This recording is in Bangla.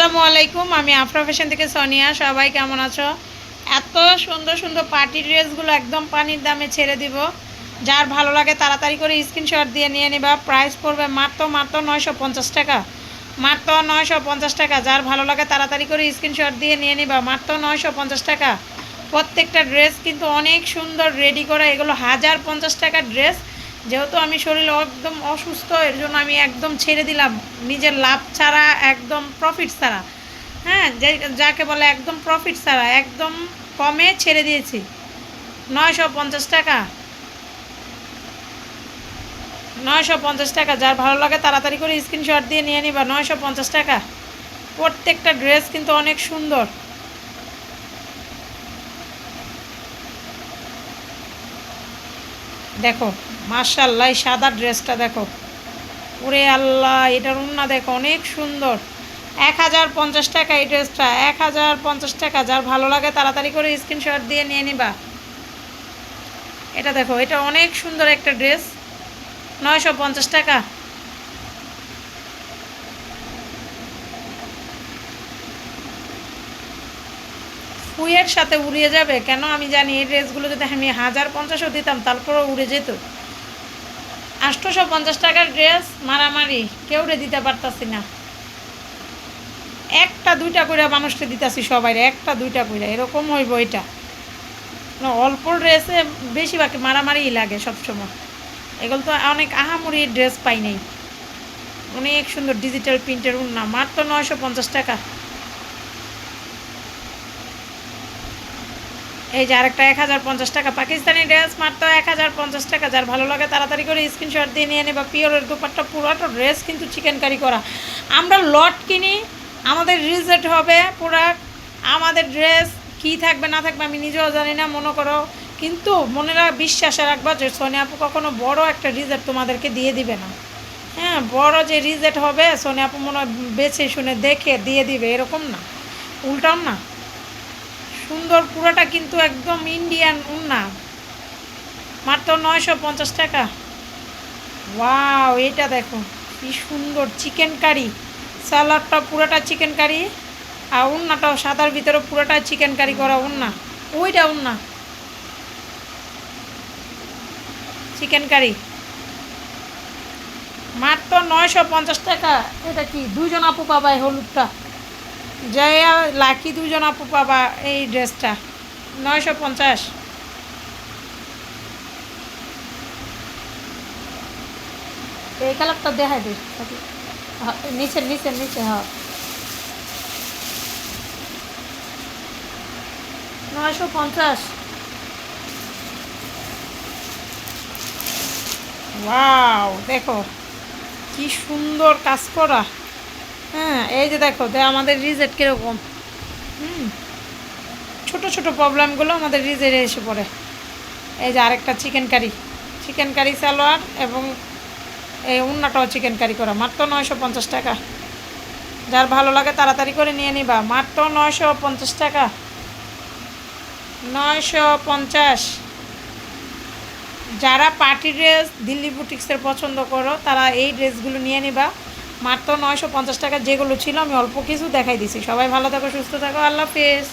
আসসালামু আলাইকুম, আমি আফরা ফ্যাশন থেকে সোনিয়া। সবাই কেমন আছো? এত সুন্দর সুন্দর পার্টি ড্রেসগুলো একদম পানির দামে ছেড়ে দিব। যার ভালো লাগে তাড়াতাড়ি করে স্ক্রিনশট দিয়ে নিয়ে নিবা। প্রাইস পড়বে মাত্র মাত্র নয়শো পঞ্চাশ টাকা। মাত্র নয়শো পঞ্চাশ টাকা। যার ভালো লাগে তাড়াতাড়ি করে স্ক্রিনশট দিয়ে নিয়ে নিবা। মাত্র নয়শো পঞ্চাশ টাকা। প্রত্যেকটা ড্রেস কিন্তু অনেক সুন্দর রেডি করা। এগুলো হাজার পঞ্চাশ টাকার ড্রেস যেহেতু আমি শরীর একদম অসুস্থ, এর জন্য আমি একদম ছেড়ে দিলাম। নিজের লাভ ছাড়া, একদম প্রফিট ছাড়া। হ্যাঁ যাকে বলে একদম প্রফিট ছাড়া, একদম কমে ছেড়ে দিয়েছি। নয়শো পঞ্চাশ টাকা। নয়শো পঞ্চাশ টাকা, যার ভালো লাগে তাড়াতাড়ি করে স্ক্রিনশট দিয়ে নিয়ে নিবা। নয়শো পঞ্চাশ টাকা। প্রত্যেকটা ড্রেস কিন্তু অনেক সুন্দর। দেখো মার্শাল্লাহ সাদা ড্রেসটা দেখো। ওরে আল্লাহ, এটার উন্না দেখো অনেক সুন্দর। এক হাজার পঞ্চাশ টাকা এই ড্রেসটা, এক হাজার পঞ্চাশ টাকা, যার ভালো লাগে তাড়াতাড়ি করে স্ক্রিনশট দিয়ে নিয়ে নিবা। এটা দেখো, এটা অনেক সুন্দর একটা ড্রেস। নয়শো পঞ্চাশ টাকা। ফুয়ের সাথে উড়িয়ে যাবে? কেন? আমি জানি এই ড্রেসগুলো যদি আমি হাজার পঞ্চাশও দিতাম, তারপরেও উড়ে যেত। আটশোশো পঞ্চাশ টাকার ড্রেস, মারামারি, কেউ রে দিতে পারতাছি না। একটা, দুইটা করে মানুষকে দিতাছি সবাই একটা, দুইটা করে এরকম হইব এটা। অল্প ড্রেসে বেশিরভাগ মারামারিই লাগে সবসময়। এগুলো তো অনেক আহামরি ড্রেস পাই নেই। অনেক সুন্দর ডিজিটাল প্রিন্টের উন্না মাত্র নয়শো পঞ্চাশ টাকা। এই যে আরেকটা এক হাজার পঞ্চাশ টাকা পাকিস্তানি ড্রেস, মাত্র এক হাজার পঞ্চাশ টাকা। যার ভালো লাগে তাড়াতাড়ি করে স্ক্রিনশট দিয়ে নিয়ে নেবা। পিওরের দুপাট্টা, পুরোটা ড্রেস কিন্তু চিকেন কারি করা। আমরা লট কিনি, আমাদের রিজেক্ট হবে প্রোডাক্ট আমাদের ড্রেস কী থাকবে, না থাকবে আমি নিজেও জানি না, মনে করো। কিন্তু মনে রাখ বিশ্বাসে রাখবা যে সোনি আপু কখনো বড় একটা রিজেক্ট তোমাদেরকে দিয়ে দিবে না। হ্যাঁ বড় যে রিজেক্ট হবে, সোনি আপু মনে হয় বেছে শুনে দেখে দিয়ে দিবে, এরকম না। উল্টাও না। সুন্দর, পুরোটা কিন্তু একদম ইন্ডিয়ান উন্না। মাত্র নয়শো পঞ্চাশ টাকা। ওয়াও এটা দেখো, কি সুন্দর চিকেন কারি স্যালাডটা পুরোটা চিকেন কারি আর উন্নাটাও সাদার ভিতরে পুরোটা চিকেন কারি করা উন্না। ওইটা উন্না। চিকেন কারি মাত্র নয়শো পঞ্চাশ টাকা। এটা কি দুজন আপু পাবা এই হলুদটা। জয়া লাকি দুজন আপু পাবা এই ড্রেসটা। নয়শো পঞ্চাশ। এই কালারটা দেখাই দে। হ্যাঁ, নিচে নিচে নিচে হ্যাঁ। নয়শো পঞ্চাশ। ওয়াও দেখো কি সুন্দর কাজ করা। হ্যাঁ এই যে দেখো দে আমাদের রিজেট কীরকম? হুম, ছোটো ছোটো প্রবলেমগুলো আমাদের রিজেক্টে এসে পড়ে। এই যে আরেকটা chicken curry chicken curry salwar এবং এই উন্নাটাও চিকেন কারি করা। মাত্র নয়শো পঞ্চাশ টাকা। যার ভালো লাগে তাড়াতাড়ি করে নিয়ে নিবা। মাত্র নয়শো পঞ্চাশ টাকা। নয়শো পঞ্চাশ। যারা পার্টি ড্রেস দিল্লি বুটিক্সের পছন্দ করো, তারা এই ড্রেসগুলো নিয়ে নিবা। মাত্র নয়শো পঞ্চাশ টাকা যেগুলো ছিল, আমি অল্প কিছু দেখাই দিছি। সবাই ভালো থাকো, সুস্থ থাকো, আল্লাহ হাফেজ।